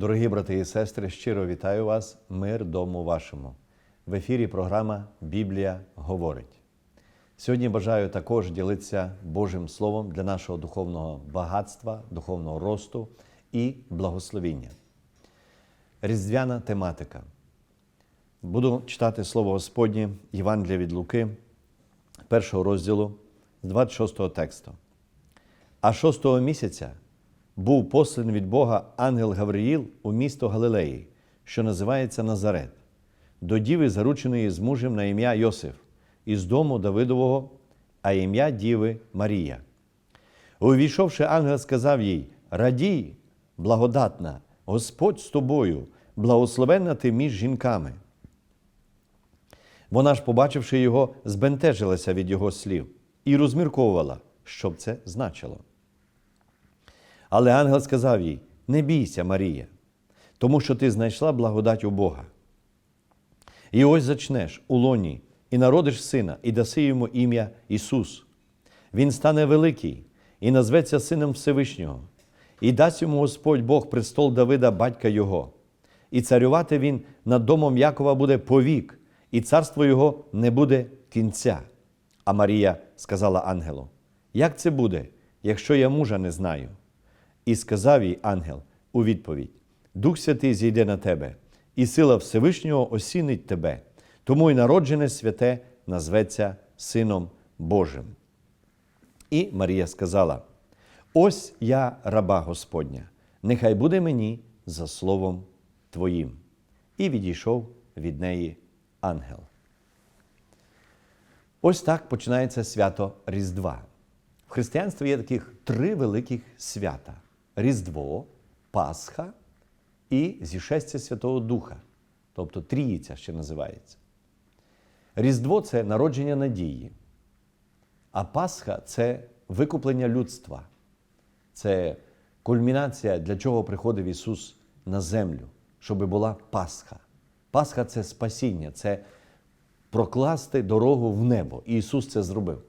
Дорогі брати і сестри, щиро вітаю вас, мир дому вашому. В ефірі програма Біблія говорить. Сьогодні бажаю також ділитися Божим Словом для нашого духовного багатства, духовного росту і благословіння. Різдвяна тематика. Буду читати Слово Господнє Євангелія від Луки, першого розділу з 26 тексту. А шостого місяця був посланий від Бога ангел Гавриїл у місто Галилеї, що називається Назарет, до діви, зарученої з мужем на ім'я Йосиф, із дому Давидового, а ім'я діви Марія. Увійшовши, ангел сказав їй: Радій, благодатна, Господь з тобою, благословенна ти між жінками. Вона ж, побачивши його, збентежилася від його слів і розмірковувала, що б це значило. Але ангел сказав їй: Не бійся, Марія, тому що ти знайшла благодать у Бога. І ось зачнеш у лоні, і народиш сина, і даси йому ім'я Ісус. Він стане великий і назветься Сином Всевишнього, і дасть йому Господь Бог престол Давида, батька Його. І царювати він над домом Якова буде повік, і царство його не буде кінця. А Марія сказала ангелу: Як це буде, якщо я мужа не знаю? І сказав їй ангел у відповідь: Дух Святий зійде на тебе, і сила Всевишнього осінить тебе, тому й народжене святе назветься Сином Божим. І Марія сказала: Ось я раба Господня, нехай буде мені за словом Твоїм. І відійшов від неї ангел. Ось так починається свято Різдва. В християнстві є таких три великих свята: Різдво, Пасха і зішестя Святого Духа, тобто Тріїця ще називається. Різдво це народження надії, а Пасха це викуплення людства. Це кульмінація, для чого приходив Ісус на землю, щоб була Пасха. Пасха це спасіння, це прокласти дорогу в небо. І Ісус це зробив.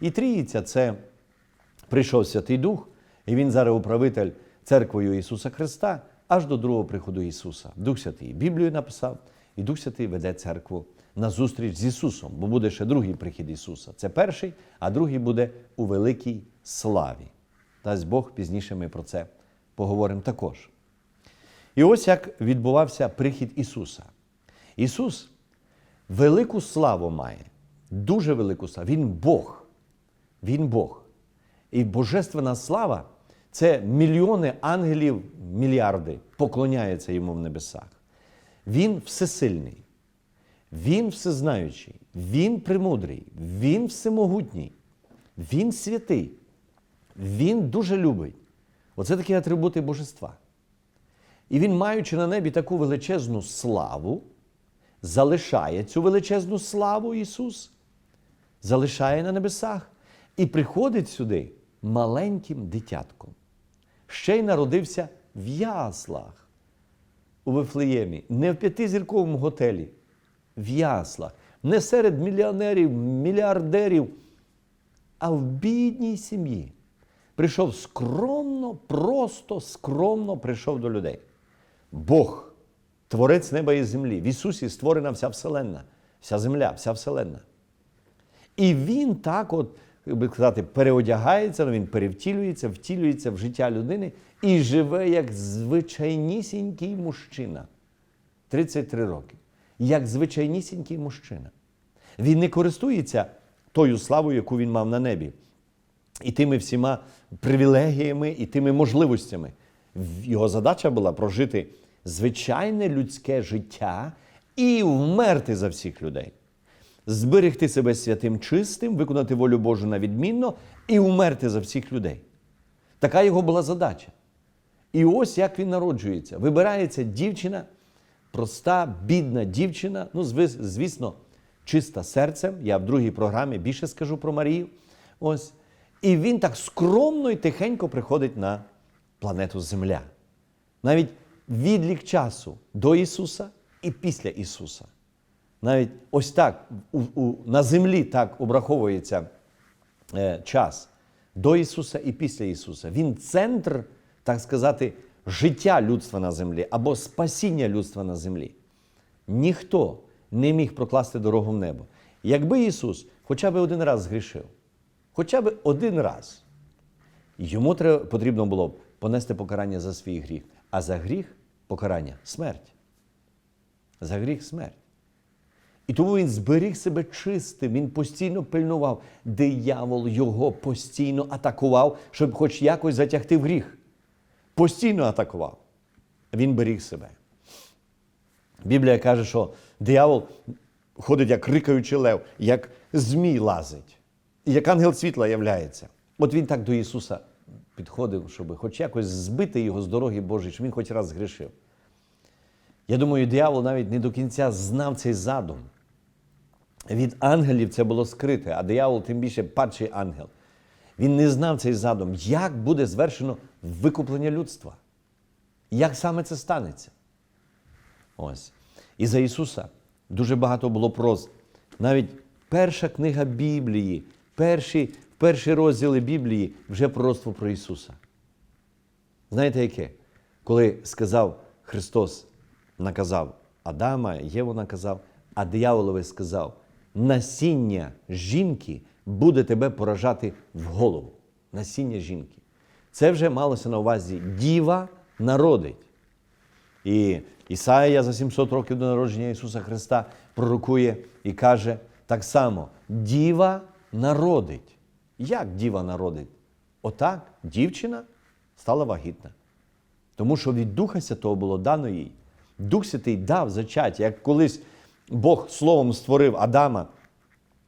І Тріїця це прийшов Святий Дух, і Він зараз управитель церквою Ісуса Христа аж до другого приходу Ісуса. Дух Святий Біблію написав, і Дух Святий веде церкву на зустріч з Ісусом, бо буде ще другий прихід Ісуса. Це перший, а другий буде у великій славі. Дасть Бог пізніше ми про це поговоримо також. І ось як відбувався прихід Ісуса. Ісус велику славу має, дуже велику славу. Він Бог. Він Бог. І божественна слава це мільйони ангелів, мільярди поклоняються йому в небесах. Він всесильний, він всезнаючий, він премудрий, він всемогутній, він святий, він дуже любить. Оце такі атрибути божества. І він, маючи на небі таку величезну славу, залишає цю величезну славу Ісус, залишає на небесах і приходить сюди маленьким дитятком. Ще й народився в яслах у Вифлеємі, не в п'ятизірковому готелі, в яслах, не серед мільйонерів, мільярдерів, а в бідній сім'ї. Прийшов скромно, просто скромно прийшов до людей. Бог, творець неба і землі, в Ісусі створена вся Вселенна, вся земля, вся Вселенна. І Він так, от, би сказати, переодягається, ну, він перевтілюється, втілюється в життя людини і живе як звичайнісінький мужчина. 33 роки. Як звичайнісінький мужчина. Він не користується тою славою, яку він мав на небі, і тими всіма привілегіями, і тими можливостями. Його задача була прожити звичайне людське життя і вмерти за всіх людей. Зберегти себе святим чистим, виконати волю Божу на відмінно і вмерти за всіх людей. Така його була задача. І ось як він народжується. Вибирається дівчина, проста, бідна дівчина, ну, звісно, чиста серцем. Я в другій програмі більше скажу про Марію. Ось. І він так скромно і тихенько приходить на планету Земля. Навіть відлік часу до Ісуса і після Ісуса. Навіть ось так у, у, на землі так обраховується е, час до Ісуса і після Ісуса. Він центр, так сказати, життя людства на землі або спасіння людства на землі. Ніхто не міг прокласти дорогу в небо. Якби Ісус хоча б один раз згрішив, хоча б один раз, йому треба, потрібно було б понести покарання за свій гріх, а за гріх покарання смерть. За гріх смерть. І тому він зберіг себе чистим, він постійно пильнував. Диявол його постійно атакував, щоб хоч якось затягти в гріх. Постійно атакував. Він беріг себе. Біблія каже, що диявол ходить як рикаючий лев, як змій лазить, як ангел світла являється. От він так до Ісуса підходив, щоб хоч якось збити його з дороги Божої, щоб він хоч раз згрішив. Я думаю, диявол навіть не до кінця знав цей задум. Від ангелів це було скрите, а диявол тим більше падший ангел. Він не знав цей задум, як буде звершено викуплення людства. Як саме це станеться? Ось. І за Ісуса дуже багато було прос. Навіть перша книга Біблії, перші, перші розділи Біблії вже пророцтво про Ісуса. Знаєте яке? Коли сказав Христос, наказав Адама, Єву наказав, а дияволові сказав: насіння жінки буде тебе поражати в голову. Насіння жінки. Це вже малося на увазі діва народить. І Ісаїя за 700 років до народження Ісуса Христа пророкує і каже так само: Діва народить. Як діва народить? Отак дівчина стала вагітна. Тому що від Духа Святого було дано їй. Дух Святий дав зачаття, як колись Бог словом створив Адама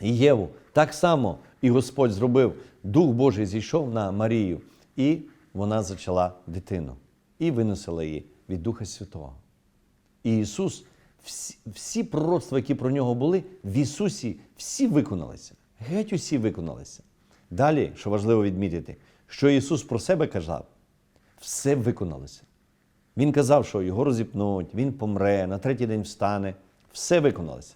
і Єву, так само і Господь зробив. Дух Божий зійшов на Марію, і вона зачала дитину і виносила її від Духа Святого. І Ісус, всі, всі пророцтва, які про нього були, в Ісусі всі виконалися. Геть усі виконалися. Далі, що важливо відмітити, що Ісус про себе казав, все виконалося. Він казав, що його розіпнуть, він помре, на третій день встане. Все виконалося.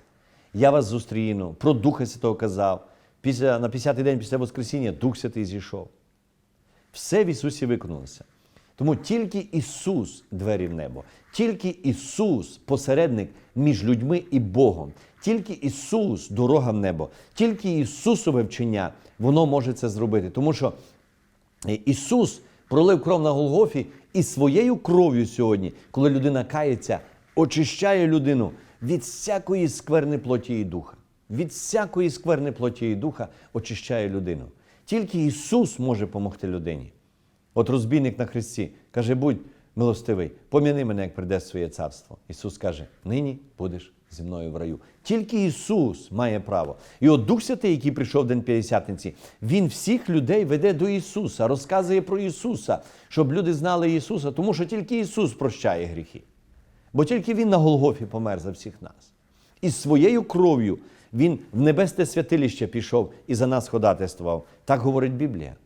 Я вас зустріну, про Духа Святого казав. Після, на 50-й день після Воскресіння Дух Святий зійшов. Все в Ісусі виконалося. Тому тільки Ісус двері в небо, тільки Ісус посередник між людьми і Богом, тільки Ісус дорога в небо, тільки Ісусове вчення, воно може це зробити. Тому що Ісус пролив кров на Голгофі і своєю кров'ю сьогодні, коли людина кається, очищає людину від всякої скверни плоті і духа. Від всякої скверни плоті і духа очищає людину. Тільки Ісус може допомогти людині. От розбійник на хресті каже: будь милостивий, пом'яни мене, як прийде своє царство. Ісус каже: нині будеш зі мною в раю. Тільки Ісус має право. І от Дух Святий, який прийшов в День П'ятдесятниці, Він всіх людей веде до Ісуса, розказує про Ісуса, щоб люди знали Ісуса, тому що тільки Ісус прощає гріхи. Бо тільки Він на Голгофі помер за всіх нас. І своєю кров'ю Він в небесне святилище пішов і за нас ходатайствував. Так говорить Біблія.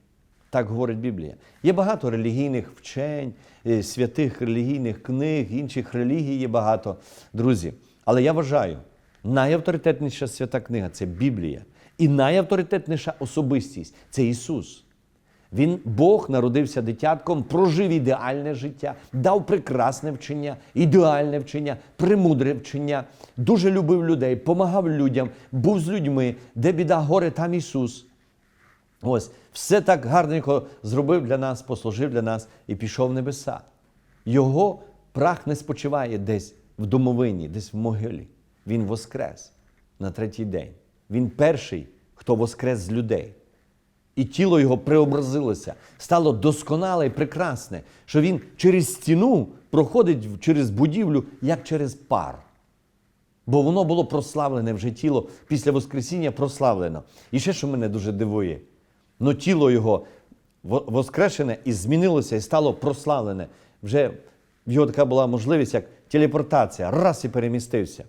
Так говорить Біблія. Є багато релігійних вчень, е, святих релігійних книг, інших релігій є багато, друзі. Але я вважаю, найавторитетніша свята книга це Біблія. І найавторитетніша особистість це Ісус. Він, Бог, народився дитятком, прожив ідеальне життя, дав прекрасне вчення, ідеальне вчення, премудре вчення, дуже любив людей, помагав людям, був з людьми, де біда горе, там Ісус. Ось, все так гарненько зробив для нас, послужив для нас і пішов в небеса. Його прах не спочиває десь в домовині, десь в могилі. Він воскрес на третій день. Він перший, хто воскрес з людей. І тіло його преобразилося, стало досконале і прекрасне, що він через стіну проходить через будівлю, як через пар. Бо воно було прославлене вже тіло після Воскресіння прославлено. І ще, що мене дуже дивує, ну тіло його во- воскрешене і змінилося, і стало прославлене. Вже в його така була можливість, як телепортація, раз і перемістився.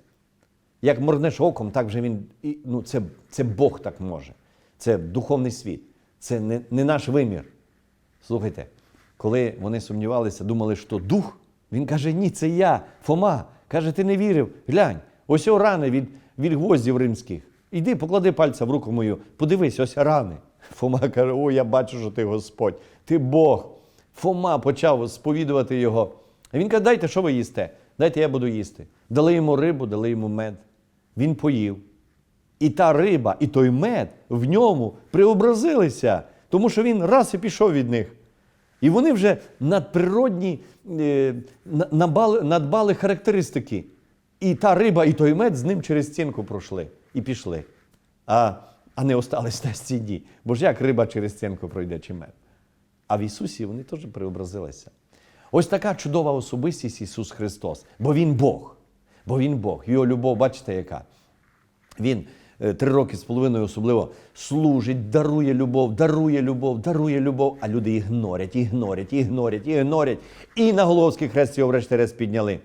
Як моргнеш оком, так вже він. Ну, це, це Бог так може. Це духовний світ, це не, не наш вимір. Слухайте, коли вони сумнівалися, думали, що дух, він каже: ні, це я, Фома. Каже, ти не вірив. Глянь, ось о рани від, від гвоздів римських. Іди, поклади пальця в руку мою, подивись, ось рани. Фома каже: О, я бачу, що ти Господь, ти Бог. Фома почав сповідувати його. А він каже, дайте, що ви їсте? Дайте, я буду їсти. Дали йому рибу, дали йому мед. Він поїв. І та риба, і той мед в ньому преобразилися, тому що він раз і пішов від них. І вони вже надприродні е, набали- надбали характеристики. І та риба, і той мед з ним через стінку пройшли і пішли. А, а не остались на стіні. Бо ж як риба через стінку пройде чи мед? А в Ісусі вони теж преобразилися. Ось така чудова особистість Ісус Христос. Бо Він Бог. Бо Він Бог. Його любов, бачите, яка? Він е, три роки з половиною особливо служить, дарує любов, дарує любов, дарує любов, а люди ігнорять, ігнорять, ігнорять, ігнорять. І на Головський хрест його врешті-решт підняли.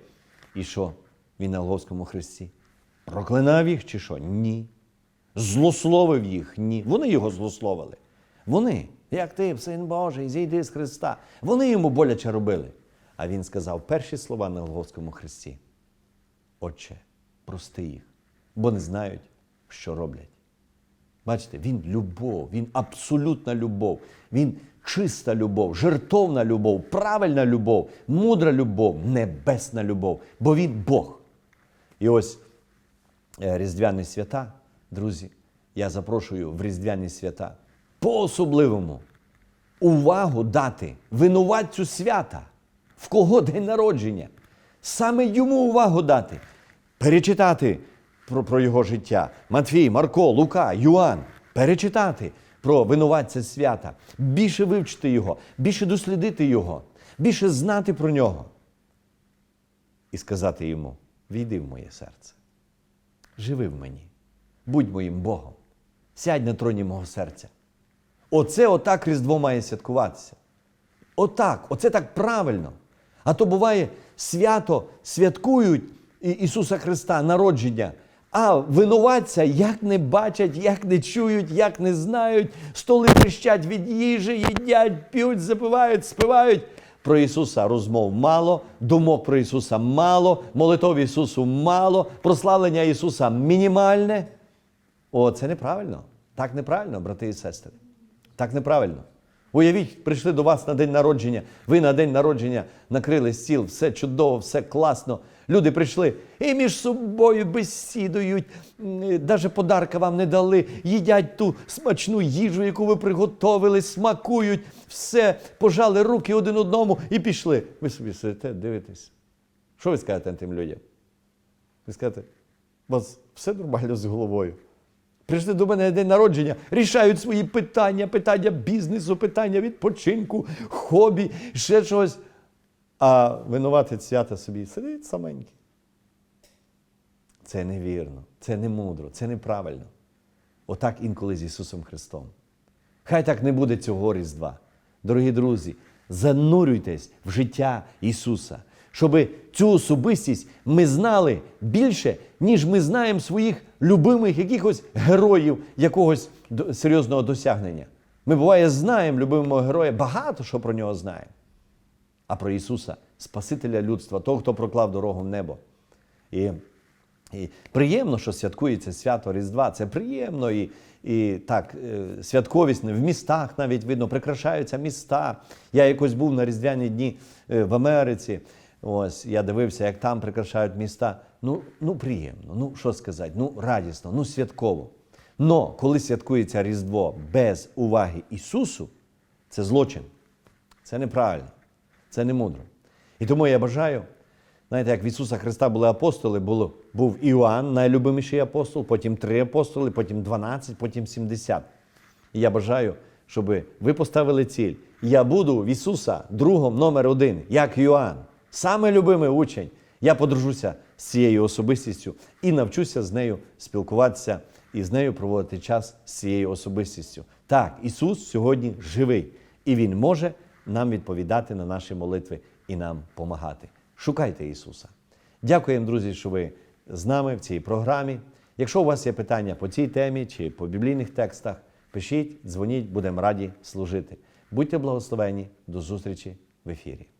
І що? Він на Головському хресті? Проклинав їх чи що? Ні. Злословив їх? Ні. Вони його злословили. Вони, як ти, син Божий, зійди з Христа. Вони йому боляче робили. А він сказав перші слова на Голгофському хресті. Отче, прости їх, бо не знають, що роблять. Бачите, він любов, він абсолютна любов, він чиста любов, жертовна любов, правильна любов, мудра любов, небесна любов, бо він Бог. І ось е, Різдвяні свята, друзі, я запрошую в Різдвяні свята по-особливому увагу дати винуватцю свята, в кого день народження. Саме йому увагу дати, перечитати про, про його життя. Матвій, Марко, Лука, Юан. Перечитати про винуватця свята, більше вивчити його, більше дослідити його, більше знати про нього. І сказати йому: війди в моє серце, живи в мені, будь моїм Богом, сядь на троні мого серця. Оце отак Різдво має святкуватися. Отак, оце так правильно. А то буває, свято святкують Ісуса Христа, народження, а винуватця як не бачать, як не чують, як не знають, столи тріщать від їжі, їдять, п'ють, запивають, співають. Про Ісуса розмов мало, думок про Ісуса мало, молитов Ісусу мало, прославлення Ісуса мінімальне. О, це неправильно. Так неправильно, брати і сестри. Так неправильно. Уявіть, прийшли до вас на день народження. Ви на день народження накрили стіл, все чудово, все класно. Люди прийшли і між собою бесідують, навіть подарка вам не дали, їдять ту смачну їжу, яку ви приготовили, смакують, все, пожали руки один одному і пішли. Ви собі сидите, дивитесь. Що ви скажете тим людям? Ви скажете, у вас все нормально з головою. Прийшли до мене на день народження, рішають свої питання, питання бізнесу, питання відпочинку, хобі, ще чогось. А винуватець свята собі сидить саменький. Це невірно, це не мудро, це неправильно. Отак інколи з Ісусом Христом. Хай так не буде цього Різдва. Дорогі друзі, занурюйтесь в життя Ісуса, щоб цю особистість ми знали більше, ніж ми знаємо своїх любимих якихось героїв якогось серйозного досягнення. Ми буває знаємо любимого героя, багато що про нього знаємо. А про Ісуса, Спасителя людства, того, хто проклав дорогу в небо. І, і приємно, що святкується свято Різдва. Це приємно і, і так, е, святковість в містах навіть видно, прикрашаються міста. Я якось був на Різдвяні дні е, в Америці. Ось я дивився, як там прикрашають міста. Ну, ну приємно, ну що сказати, ну радісно, ну святково. Но коли святкується Різдво без уваги Ісусу, це злочин. Це неправильно, це не мудро. І тому я бажаю, знаєте, як в Ісуса Христа були апостоли, було, був Іоанн, найлюбиміший апостол, потім три апостоли, потім 12, потім 70. І я бажаю, щоб ви поставили ціль. Я буду в Ісуса другом номер один, як Іоанн, саме любимий учень. Я подружуся з цією особистістю і навчуся з нею спілкуватися і з нею проводити час з цією особистістю. Так, Ісус сьогодні живий, і Він може нам відповідати на наші молитви і нам допомагати. Шукайте Ісуса. Дякуємо, друзі, що ви з нами в цій програмі. Якщо у вас є питання по цій темі чи по біблійних текстах, пишіть, дзвоніть, будемо раді служити. Будьте благословені, до зустрічі в ефірі.